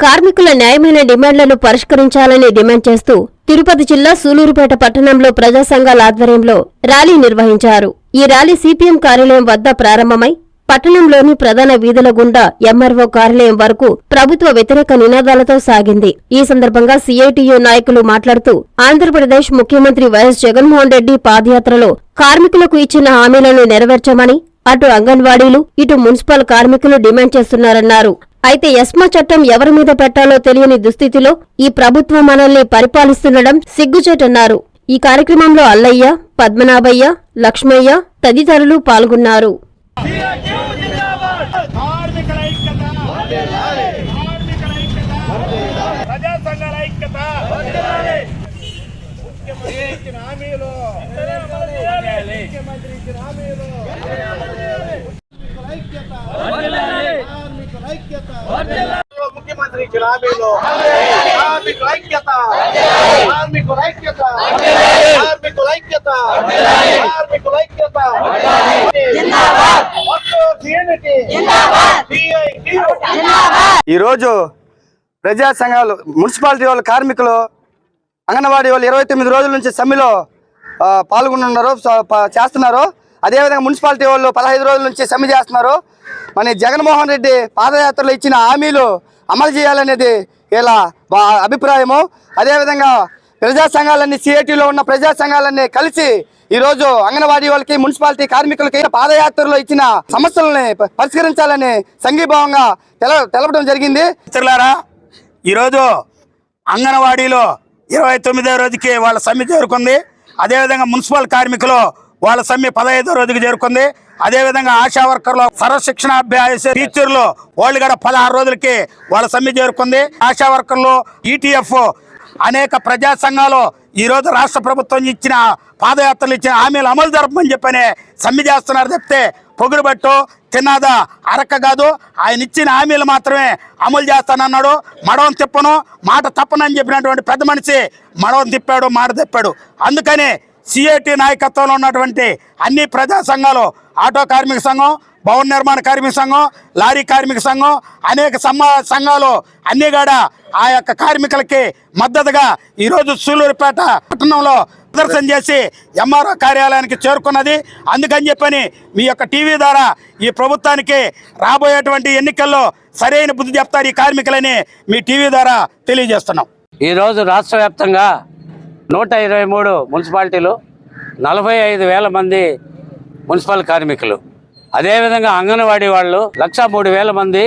కార్మికుల న్యాయమైన డిమాండ్లను పరిష్కరించాలని డిమాండ్ చేస్తూ తిరుపతి జిల్లా సూలూరుపేట పట్టణంలో ప్రజా సంఘాల ఆధ్వర్యంలో ర్యాలీ నిర్వహించారు. ఈ ర్యాలీ సిపిఎం కార్యాలయం వద్ద ప్రారంభమై పట్టణంలోని ప్రధాన వీధుల గుండా ఎంఆర్ఓ కార్యాలయం వరకు ప్రభుత్వ వ్యతిరేక నినాదాలతో సాగింది. ఈ సందర్భంగా సిఐటియు నాయకులు మాట్లాడుతూ ఆంధ్రప్రదేశ్ ముఖ్యమంత్రి వైఎస్ జగన్మోహన్ రెడ్డి పాదయాత్రలో కార్మికులకు ఇచ్చిన హామీలను నెరవేర్చమని అటు అంగన్వాడీలు ఇటు మున్సిపల్ కార్మికులు డిమాండ్ చేస్తున్నారన్నారు. అయితే ఎస్మా చట్టం ఎవరి మీద పెట్టాలో తెలియని దుస్థితిలో ఈ ప్రభుత్వం మనల్ని పరిపాలిస్తుండడం సిగ్గుచేటన్నారు. ఈ కార్యక్రమంలో అల్లయ్య పద్మనాభయ్య లక్ష్మయ్య తదితరులు పాల్గొన్నారు. ముఖ్యమంత్రి ఇచ్చిన హామీలు ముఖ్యమంత్రి ఇచ్చిన హామీలు కార్మికుల ఐక్యత కార్మికుల ఐక్యత హామీలు కార్మికుల ఐక్యత. కార్మికుల ఐక్యత. కార్మికుల ఐక్యత. కార్మికుల ఐక్యత. ఈరోజు ప్రజా సంఘాలు మున్సిపాలిటీ వాళ్ళ కార్మికులు అంగన్వాడీ వాళ్ళు ఇరవై తొమ్మిది రోజుల నుంచి సమ్మెలో ఆ, పాల్గొనున్నారు చేస్తున్నారు. అదేవిధంగా మున్సిపాలిటీ వాళ్ళు పదహైదు రోజుల నుంచి సమ్మె చేస్తున్నారు. మన జగన్మోహన్ రెడ్డి పాదయాత్రలో ఇచ్చిన హామీలు అమలు చేయాలనేది ఇలా మా అభిప్రాయము అదేవిధంగా ప్రజా సంఘాలన్నీ సిఐటిలో ఉన్న ప్రజా సంఘాలన్నీ కలిసి ఈ రోజు అంగన్వాడీ వాళ్ళకి మున్సిపాలిటీ కార్మికులకి పాదయాత్రలో ఇచ్చిన సమస్యలని పరిష్కరించాలని సంఘీభావంగా తెల తెలపడం జరిగింది. మిత్రులారా ఈరోజు అంగన్వాడీలో ఇరవై తొమ్మిదో రోజుకి వాళ్ళ సమ్మె చేరుకుంది. అదేవిధంగా మున్సిపల్ కార్మికులు వాళ్ళ సమ్మె పదహైదో రోజుకి చేరుకుంది. అదేవిధంగా ఆశా వర్కర్లు సర్వశిక్షణ అభ్యాస టీచర్లు వాళ్ళు కూడా పదహారు రోజులకి వాళ్ళ సమ్మె చేరుకుంది. ఆశా వర్కర్లు ఈటీఎఫ్ అనేక ప్రజా సంఘాలు ఈరోజు రాష్ట్ర ప్రభుత్వం ఇచ్చిన పాదయాత్రలు ఇచ్చిన హామీలు అమలు జరపమని చెప్పని సమ్మె చేస్తున్నారు చెప్తే పొగురుబట్టు తిన్నాదా అరక్క కాదు. ఆయన ఇచ్చిన హామీలు మాత్రమే అమలు చేస్తానన్నాడు. మడవం తిప్పను మాట తప్పనని చెప్పినటువంటి పెద్ద మనిషి మడవం తిప్పాడు మాట తిప్పాడు. అందుకని సిఐటి నాయకత్వంలో ఉన్నటువంటి అన్ని ప్రజా సంఘాలు ఆటో కార్మిక సంఘం భవన నిర్మాణ కార్మిక సంఘం లారీ కార్మిక సంఘం అనేక సమ్మ సంఘాలు అన్ని కూడా ఆ యొక్క కార్మికులకి మద్దతుగా ఈరోజు సూలూరుపేట పట్టణంలో ప్రదర్శన చేసి ఎంఆర్ఓ కార్యాలయానికి చేరుకున్నది. అందుకని చెప్పని మీ యొక్క టీవీ ద్వారా ఈ ప్రభుత్వానికి రాబోయేటువంటి ఎన్నికల్లో సరైన బుద్ధి చెప్తారు ఈ కార్మికులని మీ టీవీ ద్వారా తెలియజేస్తున్నాం. ఈరోజు రాష్ట్ర వ్యాప్తంగా నూట ఇరవై మూడు మున్సిపాలిటీలు నలభై ఐదు వేల మంది మున్సిపల్ కార్మికులు. అదేవిధంగా అంగన్వాడీ వాళ్ళు లక్ష మూడు వేల మంది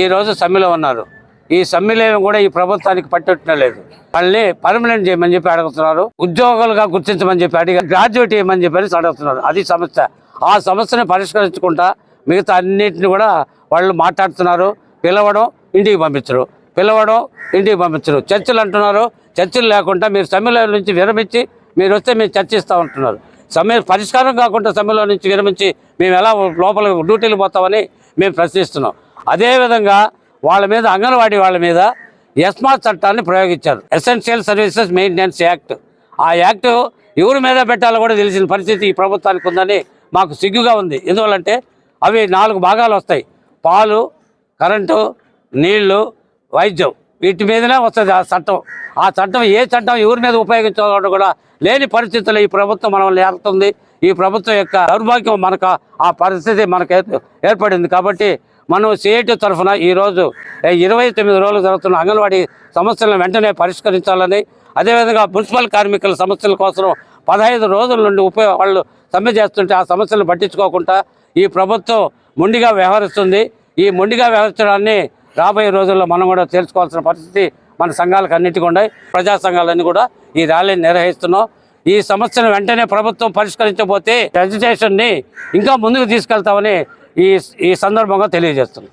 ఈరోజు సమ్మెలో ఉన్నారు. ఈ సమ్మెలేమి కూడా ఈ ప్రభుత్వానికి పట్టుటం లేదు. వాళ్ళని పర్మనెంట్ చేయమని చెప్పి అడుగుతున్నారు. ఉద్యోగులుగా గుర్తించమని చెప్పి అడిగి గ్రాడ్యుయేట్ చేయమని చెప్పి అడుగుతున్నారు. అది సమస్య. ఆ సమస్యను పరిష్కరించుకుంటా మిగతా అన్నింటిని కూడా వాళ్ళు మాట్లాడుతున్నారు. పిలవడం ఇంటికి పంపించరు. పిలవడం ఇంటికి పంపించరు. చర్చలు అంటున్నారు. చర్చలు లేకుండా మీరు సమ్మెలో నుంచి విరమించి మీరు వస్తే మేము చర్చిస్తూ ఉంటున్నారు. సమ్మె పరిష్కారం కాకుండా సమ్మెలో నుంచి విరమించి మేము ఎలా లోపల డ్యూటీలు పోతామని మేము ప్రశ్నిస్తున్నాం. అదేవిధంగా వాళ్ళ మీద అంగన్వాడీ వాళ్ళ మీద ఎస్మా చట్టాన్ని ప్రయోగించారు. ఎసెన్షియల్ సర్వీసెస్ మెయింటెనెన్స్ యాక్ట్ ఆ యాక్ట్ ఎవరి మీద పెట్టాలో కూడా తెలిసిన పరిస్థితి ఈ ప్రభుత్వానికి ఉందని మాకు సిగ్గుగా ఉంది. ఎందువల్లంటే అవి నాలుగు భాగాలు వస్తాయి. పాలు కరెంటు నీళ్ళు వైద్యం. వీటి మీదనే వస్తుంది ఆ చట్టం. ఆ చట్టం ఏ చట్టం ఎవరి మీద ఉపయోగించాలని కూడా లేని పరిస్థితుల్లో ఈ ప్రభుత్వం మనల్ని ఏరుతుంది ఈ ప్రభుత్వం యొక్క దౌర్భాగ్యం మనకు ఆ పరిస్థితి మనకు ఏర్పడింది కాబట్టి మనం సిఐటి తరఫున ఈరోజు ఇరవై తొమ్మిది రోజులు జరుగుతున్న అంగన్వాడీ సమస్యలను వెంటనే పరిష్కరించాలని అదేవిధంగా మున్సిపల్ కార్మికుల సమస్యల కోసం పదహైదు రోజుల నుండి ఉపయోగ వాళ్ళు సమ్మె చేస్తుంటే ఆ సమస్యలను పట్టించుకోకుండా ఈ ప్రభుత్వం మొండిగా వ్యవహరిస్తుంది. ఈ మొండిగా వ్యవహరించడాన్ని రాబోయే రోజుల్లో మనం కూడా తెలుసుకోవాల్సిన పరిస్థితి మన సంఘాలకు అన్నిటికీ ఉన్నాయి. ప్రజా సంఘాలన్నీ కూడా ఈ ర్యాలీని నిర్వహిస్తున్నాం. ఈ సమస్యను వెంటనే ప్రభుత్వం పరిష్కరించబోతే ఎడ్యుకేషన్ని ఇంకా ముందుకు తీసుకెళ్తామని ఈ ఈ సందర్భంగా తెలియజేస్తున్నాం.